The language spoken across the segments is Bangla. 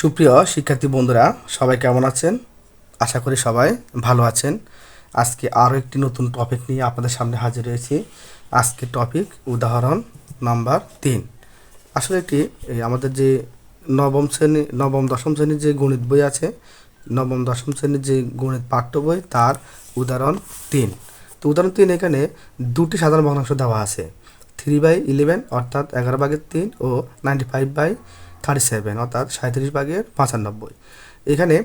সুপ্রিয় শিক্ষার্থী বন্ধুরা, সবাই কেমন আছেন? আশা করি সবাই ভালো আছেন। আজকে আরও একটি নতুন টপিক নিয়ে আপনাদের সামনে হাজির হয়েছি। আজকে টপিক উদাহরণ নাম্বার তিন। আসলে এটি আমাদের যে নবম শ্রেণি, নবম দশম শ্রেণির যে গণিত বই আছে, নবম দশম শ্রেণির যে গণিত পাঠ্য বই, তার উদাহরণ তিন। তো উদাহরণ তিন এখানে দুটি সাধারণ ভগ্নাংশ দেওয়া আছে। থ্রি বাই ইলেভেন অর্থাৎ এগারো ভাগের তিন ও ninety five by thirty seven অর্থাৎ সাঁত্রিশ ভাগের পঁচানব্বই। এখানে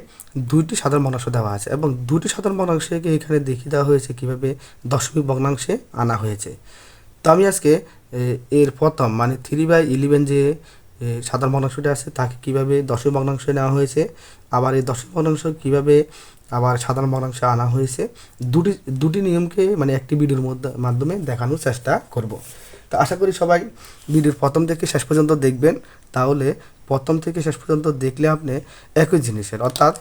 দুইটি সাধারণ ভগ্নাংশ দেওয়া আছে এবং দুটি সাধারণ ভগ্নাংশকে এখানে দেখিয়ে দেওয়া হয়েছে কীভাবে দশমিক ভগ্নাংশে আনা হয়েছে। তো আমি আজকে এর প্রথম মানে থ্রি বাই ইলেভেন যে সাধারণ ভগ্নাংশটি আছে, তাকে কীভাবে দশমিক ভগ্নাংশে নেওয়া হয়েছে, আবার এই দশমিক ভগ্নাংশ কীভাবে আবার সাধারণ ভগ্নাংশে আনা হয়েছে, দুটি দুটি নিয়মকে মানে একটি ভিডিওর মধ্যে, মাধ্যমে দেখানোর চেষ্টা করব। তো আশা করি সবাই ভিডিওর প্রথম থেকে শেষ পর্যন্ত দেখবেন, তাহলে প্রথম থেকে শেষ পর্যন্ত দেখলে আপনি একই জিনিসের। অর্থাৎ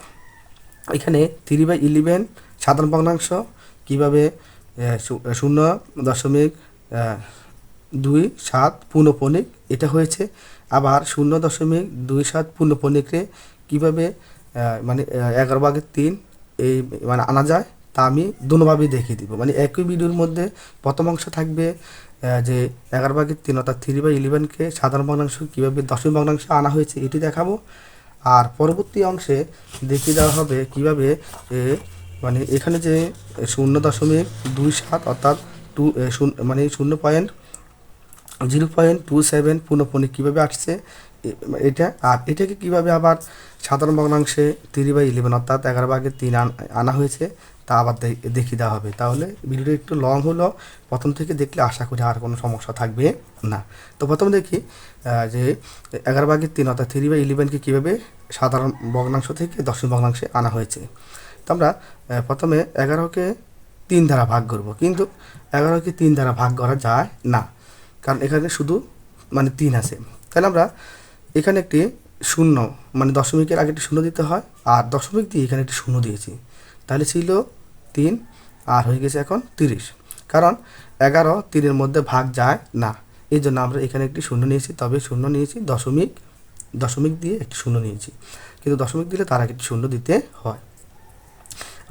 এখানে থ্রি বাই ইলেভেন সাধারণ ভগ্নাংশ, কীভাবে শূন্য দশমিক দুই সাত পূর্ণপণিক এটা হয়েছে। আবার শূন্য দশমিক দুই সাত পূর্ণপণিকরে কীভাবে মানে এগারো ভাগের তিন, এই মানে আনা যায়, তা আমি দুভাবেই দেখিয়ে দিব। মানে একই ভিডিওর মধ্যে প্রথম অংশ থাকবে যে এগারো ভাগের তিন অর্থাৎ থ্রি বাই ইলেভেনকে সাধারণ ভগ্নাংশ কীভাবে দশমিক ভগ্নাংশে আনা হয়েছে, এটি দেখাবো। আর পরবর্তী অংশে দেখিয়ে দেওয়া হবে কীভাবে মানে এখানে যে শূন্য দশমিক দুই সাত অর্থাৎ টু মানে শূন্য point zero point two seven পুনঃপুনি কীভাবে আসছে এটা, আর এটাকে কীভাবে আবার সাধারণ ভগ্নাংশে থ্রি বাই ইলেভেন অর্থাৎ এগারো ভাগের তিন আন- হয়েছে, তা আবার দেখিয়ে দেওয়া হবে। তাহলে ভিডিওটা একটু লং হলো, প্রথম থেকে দেখলে আশা করি আর কোনো সমস্যা থাকবে না। তো প্রথমে দেখি যে এগারো ভাগের তিন অর্থাৎ থ্রি বাই ইলেভেনকে কীভাবে সাধারণ ভগ্নাংশ থেকে দশম ভগ্নাংশে আনা হয়েছে। তো আমরা প্রথমে এগারোকে তিন দ্বারা ভাগ করব, কিন্তু এগারোকে তিন দ্বারা ভাগ করা যায় না, কারণ এখানে শুধু মানে তিন আছে। তাহলে আমরা এখানে একটি শূন্য মানে দশমিকের আগে একটি শূন্য দিতে হয়, আর দশমিক দিয়ে এখানে একটি শূন্য দিয়েছি। তাহলে ছিল তিন, আর হয়ে গেছে এখন তিরিশ। কারণ এগারো তিনের মধ্যে ভাগ যায় না। এই জন্য আমরা এখানে একটি শূন্য নিয়েছি, তবে শূন্য নিয়েছি, দশমিক দশমিক দিয়ে একটি শূন্য নিয়েছি। কিন্তু দশমিক দিলে তার আগে একটি শূন্য দিতে হয়।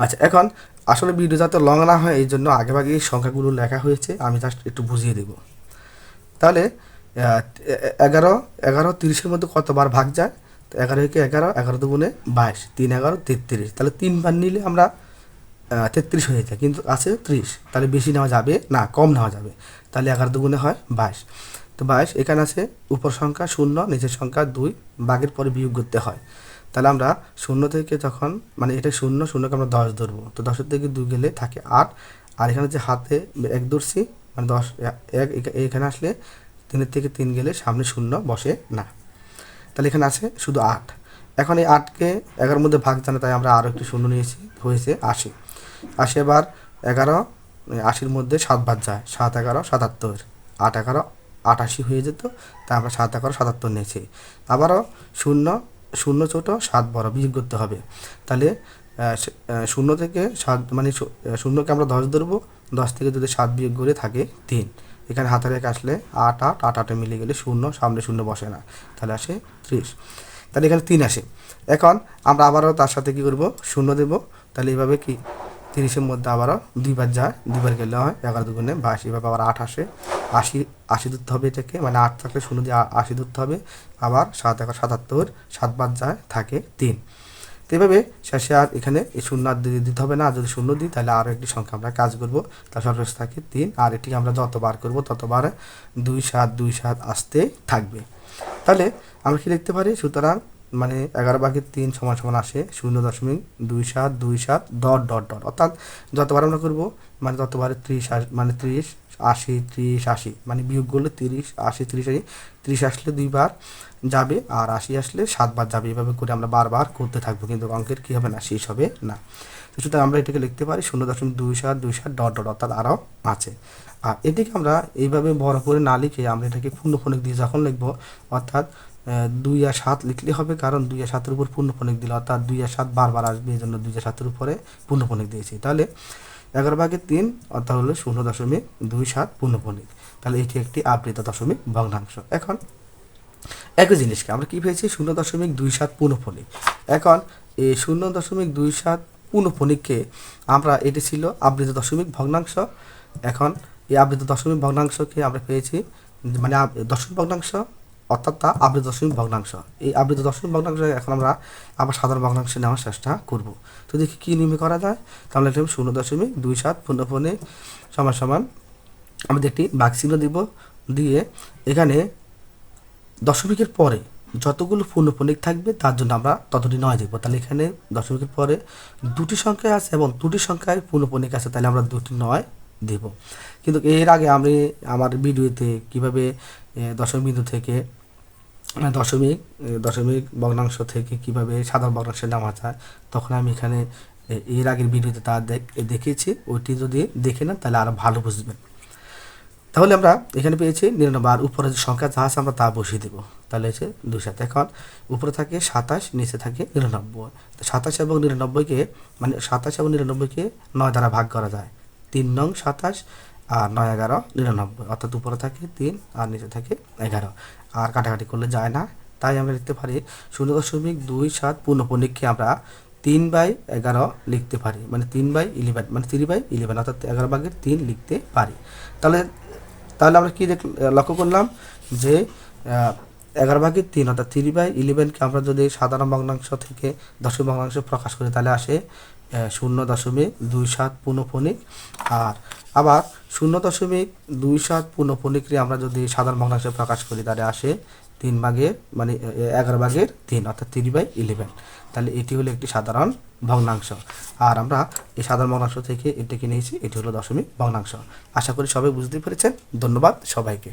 আচ্ছা এখন আসলে ভিডিও যাতে লং না হয়, এই জন্য আগেভাগে এই সংখ্যাগুলো লেখা হয়েছে, আমি জাস্ট একটু বুঝিয়ে দেব। তাহলে এগারো এগারো তিরিশের মধ্যে কতবার ভাগ যায়? তো এগারো থেকে এগারো এগারো দুগুণে বাইশ, তিন এগারো তেত্রিশ। তাহলে তিনবার নিলে আমরা তেত্রিশ হয়ে যায়। কিন্তু আছে ত্রিশ, তাহলে বেশি নেওয়া যাবে না, কম নেওয়া যাবে। তাহলে এগারো দুগুণে হয় বাইশ। তো বাইশ, এখানে আছে উপর সংখ্যা শূন্য, নিচের সংখ্যা দুই, বাঘের পরে বিয়োগ করতে হয়। তাহলে আমরা শূন্য থেকে যখন মানে এটা শূন্য, শূন্যকে আমরা দশ ধরবো। তো দশের থেকে দুই গেলে থাকে আট। আর এখানে যে হাতে এক ধরছি মানে দশ এক, এখানে আসলে তিনের থেকে তিন গেলে সামনে শূন্য বসে না। তাহলে এখানে আছে শুধু আট। এখন এই আটকে এগারোর মধ্যে ভাগ জানে, তাই আমরা আরও একটি শূন্য নিয়েছি, হয়েছে আশি। আশি এবার এগারো আশির মধ্যে সাত বাদ যায়, সাত এগারো, সাতাত্তর। আট এগারো, আটাশি হয়ে যেত, তাই আমরা সাত এগারো, সাতাত্তর নিয়েছি। আবারও শূন্য শূন্য ছোটো, সাত বড়, বিয়োগ করতে হবে। তাহলে শূন্য থেকে সাত মানে শূন্যকে আমরা দশ ধরবো, দশ থেকে যদি সাত বিয়োগ করে থাকে তিন। এখানে হাতের রেখে আসলে আট আট আট, আটে মিলে গেলে শূন্য, সামনে শূন্য বসে না। তাহলে আসে ত্রিশ। তাহলে এখানে তিন আসে। এখন আমরা আবারও তার সাথে কী করব? শূন্য দেব। তাহলে এইভাবে কি? তিরিশের মধ্যে আবারও দুইবার যায়। দুইবার গেলে হয় এগারো দুগুণে বাইশ। এভাবে আবার আট আসে। আশি আশি ধরতে হবে এটাকে। মানে আট থাকলে শূন্য দিয়ে আশি ধরতে হবে। আবার সাত এগারো সাতাত্তর, সাতবার যায়, থাকে তিন। তো এইভাবে শেষে আর এখানে এই শূন্য আর দিতে হবে না। যদি শূন্য দিই, তাহলে আরও একটি সংখ্যা আমরা কাজ করব। তার সর্বশেষ থাকে তিন। আর এটিকে আমরা যতবার করব, ততবার দুই সাত দুই সাত আসতে থাকবে। তাহলে আমরা কি লিখতে পারি? সুতরাং মানে এগারো ভাগের তিন সমান সমান আসে শূন্য দশমিক দুই সাত দুই সাত, ডট ডট ডট। অর্থাৎ যতবার আমরা করব মানে ততবারে ত্রিশ মানে ত্রিশ আশি, ত্রিশ, আশি মানে বিয়োগ করলে তিরিশ, আশি, ত্রিশ আশি, ত্রিশ আসলে দুইবার যাবে আর আশি আসলে সাতবার যাবে। এভাবে করে আমরা বারবার করতে থাকব, কিন্তু অঙ্কের কী হবে না, শেষ হবে না। তো সুতরাং আমরা এটাকে লিখতে পারি শূন্য দশমিক দুই সাত দুই সাত ডট ডট, অর্থাৎ আরও আছে। আর এটিকে আমরা এইভাবে বড় করে না লিখে আমরা এটাকে পূর্ণফনিক দিয়ে যখন লিখব, অর্থাৎ দুই আর সাত লিখলে হবে কারণ দুই আর সাতের উপর পূর্ণফনিক দিলে, অর্থাৎ দুই আর সাত বারবার আসবে এই জন্য দুই আর সাতের উপরে পূর্ণফনিক দিয়েছি। তাহলে এগারো ভাগের তিন অর্থাৎ হলো শূন্য দশমিক দুই সাত পূর্ণফনিক তাহলে এটি একটি আবৃত দশমিক ভগ্নাংশ। এখন একই জিনিসকে আমরা কী পেয়েছি? শূন্য দশমিক দুই সাত পুনঃফনিক এখন এই শূন্য দশমিক দুই সাত পুনঃফনিককে আমরা এটি ছিল আবৃত দশমিক ভগ্নাংশ। এখন এই আবৃত দশমিক ভগ্নাংশকে আমরা পেয়েছি মানে দশমিক ভগ্নাংশ অর্থাৎ তা আবৃত দশমিক ভগ্নাংশ। এই আবৃত দশমিক ভগ্নাংশ এখন আমরা আবার সাধারণ ভগ্নাংশ নেওয়ার চেষ্টা করব। তো দেখি কী নিয়মে করা যায়? তাহলে লিখলাম শূন্য দশমিক দুই সাত পুনঃফনিক সমান সমান আমাদের একটি বাক্সিগ্ন দিব দিয়ে এখানে দশমিকের পরে যতগুলো পূর্ণপণিক থাকবে তার জন্য আমরা ততটি নয় দেখব তাহলে এখানে দশমিকের পরে দুটি সংখ্যা আছে এবং দুটি সংখ্যায় পূর্ণপণিক আছে, তাহলে আমরা দুটি নয় দেব। কিন্তু এর আগে আমি আমার ভিডিওতে কীভাবে দশমিক থেকে মানে দশমিক দশমিক ভগ্নাংশ থেকে কীভাবে সাধারণ ভগ্নাংশে নামা যায় তখন আমি এখানে এর আগের ভিডিওতে তা দেখ- দেখিয়েছি, ওইটি যদি দেখে নেন তাহলে আরও ভালো বুঝবেন। তাহলে আমরা এখানে পেয়েছি নিরানব্বই আর উপরে যে সংখ্যা যা আছে আমরা তা বসিয়ে দেবো। তাহলে হচ্ছে দুই সাত এখন, উপরে থাকে সাতাশ, নিচে থাকে নিরানব্বই। তো সাতাশ এবং নিরানব্বইকে মানে সাতাশ এবং নিরানব্বইকে নয় দ্বারা ভাগ করা যায়। তিন নং সাতাশ আর নয় এগারো, নিরানব্বই। অর্থাৎ উপরে থাকে তিন আর নিচে থাকে এগারো। আর কাটাকাটি করলে যায় না। তাই আমরা লিখতে পারি শূন্য দশমিক দুই সাত পূর্ণপণিককে আমরা তিন বাই এগারো লিখতে পারি। মানে তিন বাই ইলেভেন মানে থ্রি বাই ইলেভেন অর্থাৎ এগারো ভাগের তিন লিখতে পারি। তাহলে তাহলে আমরা কী লক্ষ্য করলাম যে এগারো ভাগের তিন, অর্থাৎ থ্রি বাই ইলেভেনকে আমরা যদি সাধারণ ভগ্নাংশ থেকে দশমিক ভগ্নাংশ প্রকাশ করি, তাহলে আসে শূন্য দশমিক দুই সাত পুনঃফনিক আর আবার শূন্য দশমিক দুই সাত পুনঃফনিকরে আমরা যদি সাধারণ ভগ্নাংশে প্রকাশ করি, তাহলে আসে তিন ভাগের মানে এগারো ভাগের তিন, অর্থাৎ থ্রি বাই ইলেভেন তাহলে এটি হলো একটি সাধারণ ভগ্নাংশ। আর আমরা এই সাধারণ ভগ্নাংশ থেকে এটিকে নিয়েছি, এটি হলো দশমিক ভগ্নাংশ। আশা করি সবাই বুঝতে পেরেছেন। ধন্যবাদ সবাইকে।